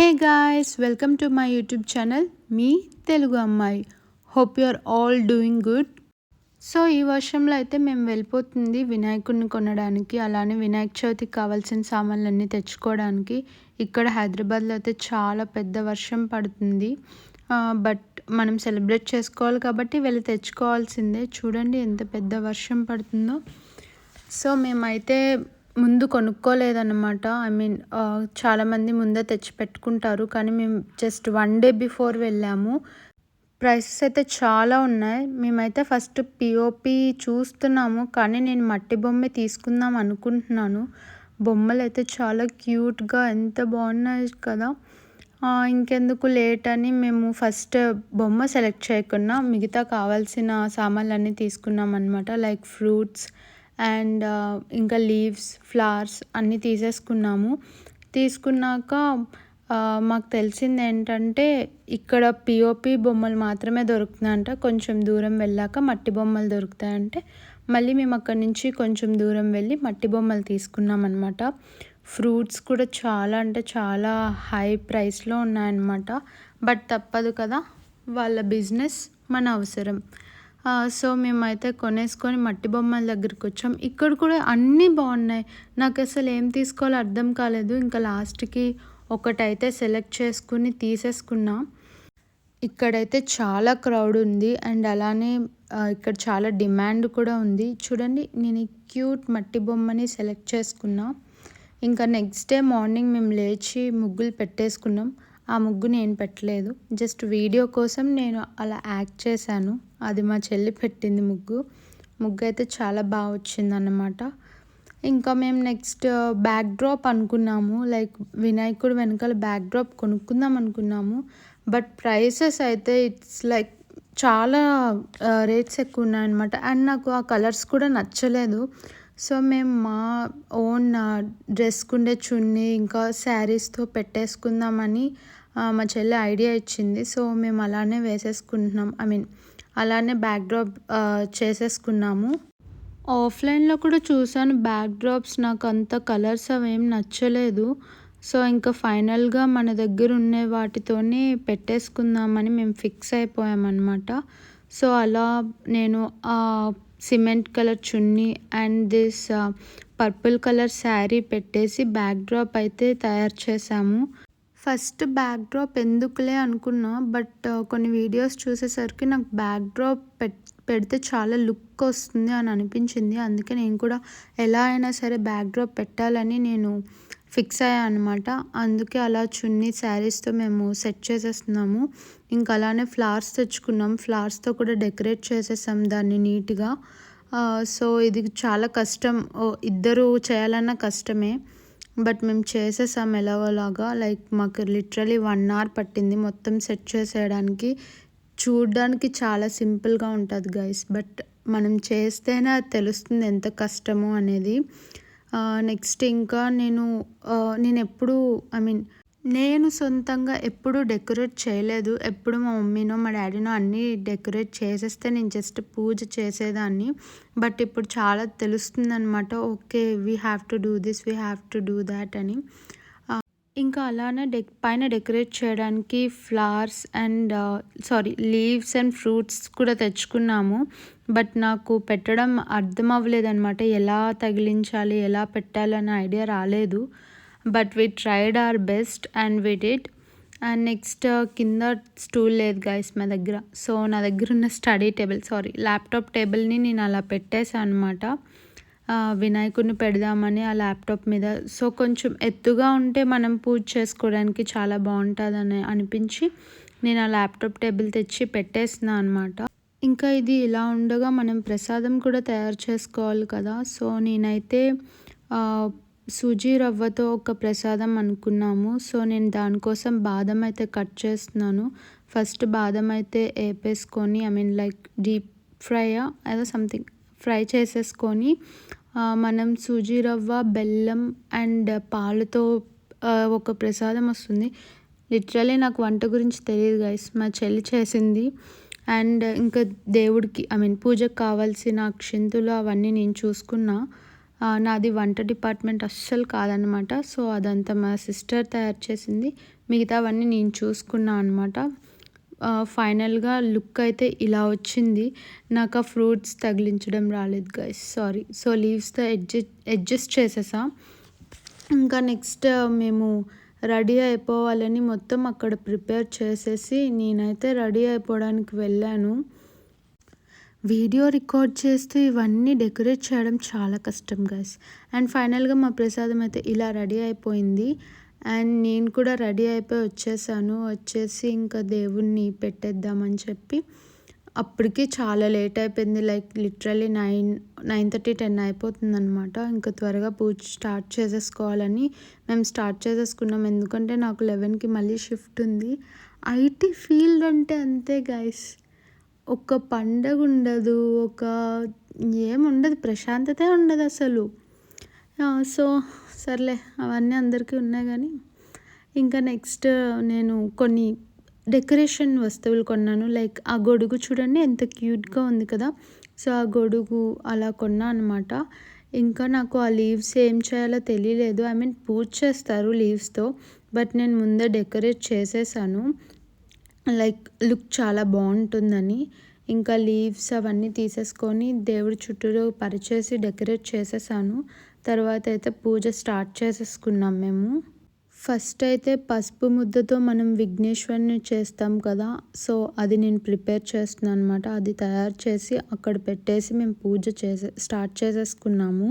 Hey guys welcome to my YouTube channel మీ తెలుగు అమ్మాయి hope you are all doing good so ఈ వర్షంలో అయితే మేము వెళ్ళిపోతుంది వినాయకుడిని కొనడానికి అలానే వినాయక చవితికి కావాల్సిన సామాన్లన్నీ తెచ్చుకోవడానికి. ఇక్కడ హైదరాబాద్లో అయితే చాలా పెద్ద వర్షం పడుతుంది. బట్ మనం సెలబ్రేట్ చేసుకోవాలి కాబట్టి వెళ్ళి తెచ్చుకోవాల్సిందే. చూడండి ఎంత పెద్ద వర్షం పడుతుందో. సో మేమైతే ముందు కొనుక్కోలేదన్నమాట. ఐ మీన్ చాలామంది ముందే తెచ్చి పెట్టుకుంటారు కానీ మేము జస్ట్ వన్ డే బిఫోర్ వెళ్ళాము. ప్రైసెస్ అయితే చాలా ఉన్నాయి. మేమైతే ఫస్ట్ పిఓపి చూస్తున్నాము. కానీ నేను మట్టి బొమ్మే తీసుకుందాం అనుకుంటున్నాను. బొమ్మలు అయితే చాలా క్యూట్గా ఎంత బాగున్నాయి కదా. ఇంకెందుకు లేట్ అని మేము ఫస్ట్ బొమ్మ సెలెక్ట్ చేయకుండా మిగతా కావాల్సిన సామాన్లన్నీ తీసుకున్నాం అనమాట లైక్ ఫ్రూట్స్ అండ్ ఇంకా లీవ్స్ ఫ్లవర్స్ అన్నీ తీసేసుకున్నాము. తీసుకున్నాక మాకు తెలిసింది ఏంటంటే ఇక్కడ పిఓపి బొమ్మలు మాత్రమే దొరుకుతుందంట కొంచెం దూరం వెళ్ళాక మట్టి బొమ్మలు దొరుకుతాయంటే మళ్ళీ మేము అక్కడి నుంచి కొంచెం దూరం వెళ్ళి మట్టి బొమ్మలు తీసుకున్నాం అనమాట ఫ్రూట్స్ కూడా చాలా అంటే చాలా హై ప్రైస్లో ఉన్నాయన్నమాట. బట్ తప్పదు కదా వాళ్ళ బిజినెస్ మన అవసరం. సో మేమైతే కొనేసుకొని మట్టి బొమ్మల దగ్గరికి వచ్చాం. ఇక్కడ కూడా అన్నీ బాగున్నాయి. నాకు అసలు ఏం తీసుకోవాలో అర్థం కాలేదు. ఇంకా లాస్ట్కి ఒకటైతే సెలెక్ట్ చేసుకుని తీసేసుకున్నా. ఇక్కడైతే చాలా క్రౌడ్ ఉంది. అండ్ అలానే ఇక్కడ చాలా డిమాండ్ కూడా ఉంది. చూడండి నేను క్యూట్ మట్టి బొమ్మని సెలెక్ట్ చేసుకున్నా. ఇంకా నెక్స్ట్ డే మార్నింగ్ మేము లేచి ముగ్గులు పెట్టేసుకున్నాం. ఆ ముగ్గు నేను పెట్టలేదు. జస్ట్ వీడియో కోసం నేను అలా యాక్ట్ చేశాను. అది మా చెల్లి పెట్టింది ముగ్గు. ముగ్గు అయితే చాలా బాగా వచ్చింది అన్నమాట ఇంకా మేము నెక్స్ట్ బ్యాక్ డ్రాప్ అనుకున్నాము. లైక్ వినాయకుడు వెనకాల బ్యాక్ డ్రాప్ కొనుక్కుందాం అనుకున్నాము. బట్ ప్రైసెస్ అయితే ఇట్స్ లైక్ చాలా రేట్స్ ఎక్కువ ఉన్నాయన్నమాట. అండ్ నాకు ఆ కలర్స్ కూడా నచ్చలేదు. సో మేము మా ఓన్ డ్రెస్కుండే చున్నీ ఇంకా శారీస్తో పెట్టేసుకుందామని మా చెల్లి ఐడియా ఇచ్చింది. సో మేము అలానే వేసేసుకుంటున్నాం. ఐ మీన్ అలానే బ్యాక్ డ్రాప్ చేసేసుకున్నాము. ఆఫ్లైన్లో కూడా చూసాను బ్యాక్ డ్రాప్స్ నాకు అంత కలర్స్ అవేం నచ్చలేదు. సో ఇంకా ఫైనల్గా మన దగ్గర ఉండే వాటితోనే పెట్టేసుకుందామని మేము ఫిక్స్ అయిపోయామన్నమాట. సో అలా నేను cement colour chunni and this purple colour sari పెట్టేసి బ్యాక్ డ్రాప్ అయితే తయారు చేశాము. ఫస్ట్ బ్యాక్ డ్రాప్ ఎందుకులే అనుకున్నా బట్ కొన్ని వీడియోస్ చూసేసరికి నాకు బ్యాక్ డ్రాప్ పెడితే చాలా లుక్ వస్తుంది అని అనిపించింది. అందుకే నేను కూడా ఎలా అయినా సరే బ్యాక్ డ్రాప్ పెట్టాలని నేను ఫిక్స్ అయ్యా అనమాట అందుకే అలా చున్నీ శారీస్తో మేము సెట్ చేసేస్తున్నాము. ఇంకా అలానే ఫ్లవర్స్ తెచ్చుకున్నాం. ఫ్లవర్స్తో కూడా డెకరేట్ చేసేసాం దాన్ని నీట్గా. సో ఇది చాలా కష్టం. ఇద్దరు చేయాలన్నా కష్టమే. బట్ మేము చేసేసాం ఎలాగోలాగా. లైక్ మాకు లిటరలీ వన్ అవర్ పట్టింది మొత్తం సెట్ చేసేయడానికి. చూడడానికి చాలా సింపుల్గా ఉంటుంది గైస్. బట్ మనం చేస్తేనే అది తెలుస్తుంది ఎంత కష్టమో అనేది. నెక్స్ట్ ఇంకా నేను నేను ఎప్పుడు ఐ మీన్ నేను సొంతంగా ఎప్పుడు డెకరేట్ చేయలేదు. ఎప్పుడు మా మమ్మీనో మా డాడీనో అన్నీ డెకరేట్ చేసేస్తే నేను జస్ట్ పూజ చేసేదాన్ని. బట్ ఇప్పుడు చాలా తెలుస్తుంది అనమాట okay we have to do this we have to do that అని. ఇంకా అలానే డెక్ పైన డెకరేట్ చేయడానికి flowers and sorry leaves and fruits కూడా తెచ్చుకున్నాము. బట్ నాకు పెట్టడం అర్థం అవ్వలేదన్నమాట ఎలా తగిలించాలి ఎలా పెట్టాలనే ఐడియా రాలేదు. But we tried our best and we did. And next uh, కింద స్టూల్ లేదు గైస్ మా దగ్గర. సో నా దగ్గర ఉన్న స్టడీ టేబుల్ సారీ ల్యాప్టాప్ టేబుల్ని నేను అలా పెట్టేశాను అనమాట వినాయకుడిని పెడదామని ఆ ల్యాప్టాప్ మీద. సో కొంచెం ఎత్తుగా ఉంటే మనం పూజ చేసుకోవడానికి చాలా బాగుంటుందని అనిపించి నేను ఆ ల్యాప్టాప్ టేబుల్ తెచ్చి పెట్టేసిన అనమాట ఇంకా ఇది ఇలా ఉండగా మనం ప్రసాదం కూడా తయారు చేసుకోవాలి కదా. సో నేనైతే సూజీ రవ్వతో ఒక ప్రసాదం అనుకున్నాము. సో నేను దానికోసం బాదం అయితే కట్ చేస్తున్నాను. ఫస్ట్ బాదం అయితే వేపేసుకొని ఐ మీన్ లైక్ డీప్ ఫ్రైయా ఏదో సంథింగ్ ఫ్రై చేసేసుకొని మనం సూజీ రవ్వ బెల్లం అండ్ పాలతో ఒక ప్రసాదం వస్తుంది. లిటరలీ నాకు వంట గురించి తెలియదు గైస్. మా చెల్లి చేసింది. అండ్ ఇంకా దేవుడికి ఐ మీన్ పూజకు కావాల్సిన అక్షింతులు అవన్నీ నేను చూసుకున్నా. నాది వంట డిపార్ట్మెంట్ అస్సలు కాదనమాట సో అదంతా మా సిస్టర్ తయారు చేసింది. మిగతావన్నీ నేను చూసుకున్నా అనమాట ఫైనల్గా లుక్ అయితే ఇలా వచ్చింది. నాకు ఆ ఫ్రూట్స్ తగిలించడం రాలేదు గైస్. సారీ. సో లీవ్స్తో అడ్జస్ట్ అడ్జస్ట్ చేసేసా. ఇంకా నెక్స్ట్ మేము రెడీ అయిపోవాలని మొత్తం అక్కడ ప్రిపేర్ చేసేసి నేనైతే రెడీ అయిపోవడానికి వెళ్ళాను. వీడియో రికార్డ్ చేస్తూ ఇవన్నీ డెకరేట్ చేయడం చాలా కష్టం గైస్ అండ్ ఫైనల్గా మా ప్రసాదం అయితే ఇలా రెడీ అయిపోయింది. అండ్ నేను కూడా రెడీ అయిపోయి వచ్చేసాను. వచ్చేసి ఇంకా దేవుణ్ణి పెట్టేద్దామని చెప్పి అప్పటికి చాలా లేట్ అయిపోయింది. Like literally nine nine thirty ten అయిపోతుంది అనమాట ఇంకా త్వరగా పూజ స్టార్ట్ చేసేసుకోవాలని మేము స్టార్ట్ చేసేసుకున్నాం. ఎందుకంటే నాకు లెవెన్కి మళ్ళీ షిఫ్ట్ ఉంది. ఐటీ ఫీల్డ్ అంటే అంతే గైస్ ఒక పండగ ఉండదు ఒక ఏముండదు ప్రశాంతతే ఉండదు అసలు. సో సర్లే అవన్నీ అందరికీ ఉన్నాయి కానీ ఇంకా నెక్స్ట్ నేను కొన్ని డెకరేషన్ వస్తువులు కొన్నాను. లైక్ ఆ గొడుగు చూడండి ఎంత క్యూట్గా ఉంది కదా. సో ఆ గొడుగు అలా కొన్నా అనమాట ఇంకా నాకు ఆ లీవ్స్ ఏం చేయాలో తెలియలేదు. ఐ మీన్ పూజ చేస్తారు లీవ్స్తో బట్ నేను ముందే డెకరేట్ చేసేసాను. లైక్ లుక్ చాలా బాగుంటుందని. ఇంకా లీవ్స్ అవన్నీ తీసేసుకొని దేవుడి చుట్టూరు పరిచేసి డెకరేట్ చేసేసాను. తర్వాత అయితే పూజ స్టార్ట్ చేసేసుకున్నాం మేము. ఫస్ట్ అయితే పసుపు ముద్దతో మనం విఘ్నేశ్వరుని చేస్తాం కదా. సో అది నేను ప్రిపేర్ చేస్తున్నాను అనమాట అది తయారు చేసి అక్కడ పెట్టేసి మేము పూజ చేసే స్టార్ట్ చేసేసుకున్నాము.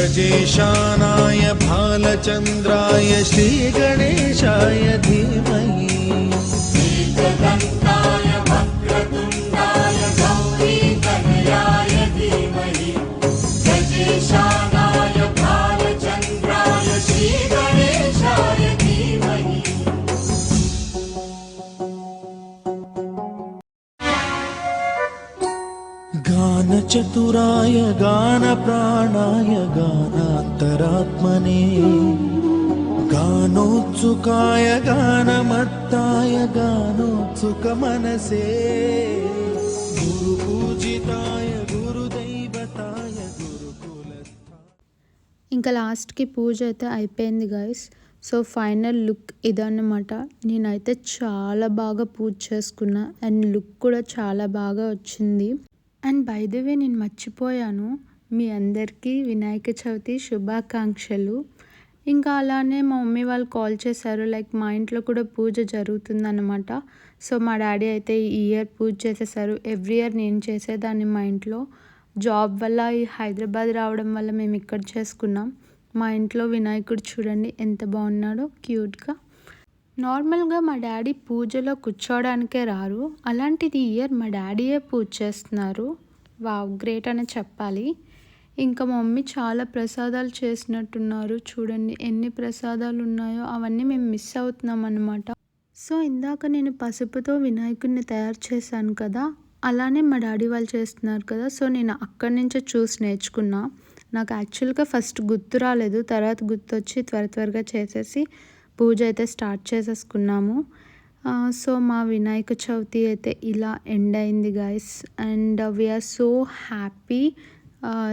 गजेशानाय भालचन्द्राय श्रीगणेशाय गानचतुराय गानप्राणाय गानान्तरात्मने गानोत्सुकाय गानमत्ताय गानोत्सुकमनसे गुरुपूजिताय गुरुदैवताय गुरुकुलस्थाय ఇంకా లాస్ట్కి పూజ అయితే అయిపోయింది గైస్ సో ఫైనల్ లుక్ ఇదన్నమాట నేనైతే చాలా బాగా పూజ చేసుకున్నా అండ్ లుక్ కూడా చాలా బాగా వచ్చింది అండ్ బై ద వే నేను మర్చిపోయాను. మీ అందరికీ వినాయక చవితి శుభాకాంక్షలు. ఇంకా అలానే మా మమ్మీ వాళ్ళు కాల్ చేశారు. లైక్ మా ఇంట్లో కూడా పూజ జరుగుతుందన్నమాట. సో మా డాడీ అయితే ఈ ఇయర్ పూజ చేసేసారు. ఎవ్రీ ఇయర్ నేను చేసేదాన్ని మా ఇంట్లో. జాబ్ వల్ల ఈ హైదరాబాద్ రావడం వల్ల మేము ఇక్కడ చేసుకున్నాం. మా ఇంట్లో వినాయకుడు చూడండి ఎంత బాగున్నాడో క్యూట్గా నార్మల్గా మా డాడీ పూజలో కూర్చోవడానికే రారు. అలాంటిది ఇయర్ మా డాడీయే పూజ చేస్తున్నారు. వావ్ గ్రేట్ అని చెప్పాలి. ఇంకా మా మమ్మీ చాలా ప్రసాదాలు చేసినట్టున్నారు. చూడండి ఎన్ని ప్రసాదాలు ఉన్నాయో అవన్నీ మేము మిస్ అవుతున్నాం అనమాట సో ఇందాక నేను పసుపుతో వినాయకుడిని తయారు చేశాను కదా అలానే మా డాడీ వాళ్ళు చేస్తున్నారు కదా. సో నేను అక్కడి నుంచే చూసి నేర్చుకున్నా. నాకు యాక్చువల్గా ఫస్ట్ గుర్తు రాలేదు. తర్వాత గుర్తొచ్చి త్వర త్వరగా చేసేసి పూజ అయితే స్టార్ట్ చేసేసుకున్నాము. సో మా వినాయక చవితి అయితే ఇలా ఎండ్ అయింది guys and we are so happy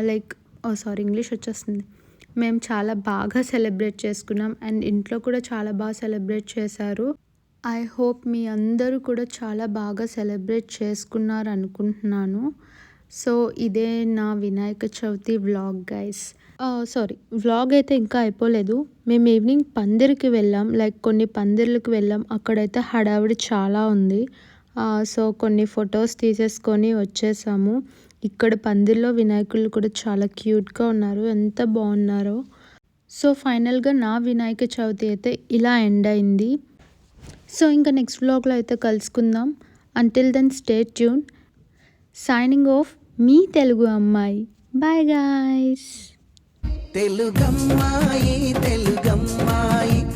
like sorry English వచ్చేస్తుంది. మేము చాలా బాగా సెలబ్రేట్ చేసుకున్నాం. అండ్ ఇంట్లో కూడా చాలా బాగా సెలబ్రేట్ చేశారు. ఐ హోప్ మీ అందరూ కూడా చాలా బాగా సెలబ్రేట్ చేసుకున్నారు అనుకుంటున్నాను సో ఇదే నా Vinayaka Chavithi vlog guys sorry vlog అయితే ఇంకా అయిపోలేదు. మేము ఈవినింగ్ పందిరికి వెళ్ళాం. లైక్ కొన్ని పందిర్లకు వెళ్ళాం. అక్కడైతే హడావిడి చాలా ఉంది. సో కొన్ని ఫొటోస్ తీసేసుకొని వచ్చేసాము. ఇక్కడ పందిర్లో వినాయకులు కూడా చాలా క్యూట్గా ఉన్నారు. ఎంత బాగున్నారో. సో ఫైనల్గా నా వినాయక చవితి అయితే ఇలా ఎండ్ అయింది. సో ఇంకా నెక్స్ట్ వ్లాగ్లో అయితే కలుసుకుందాం. Until then stay tuned signing off మీ తెలుగు అమ్మాయి. Bye guys తెలుగమ్మాయి తెలుగమ్మాయి.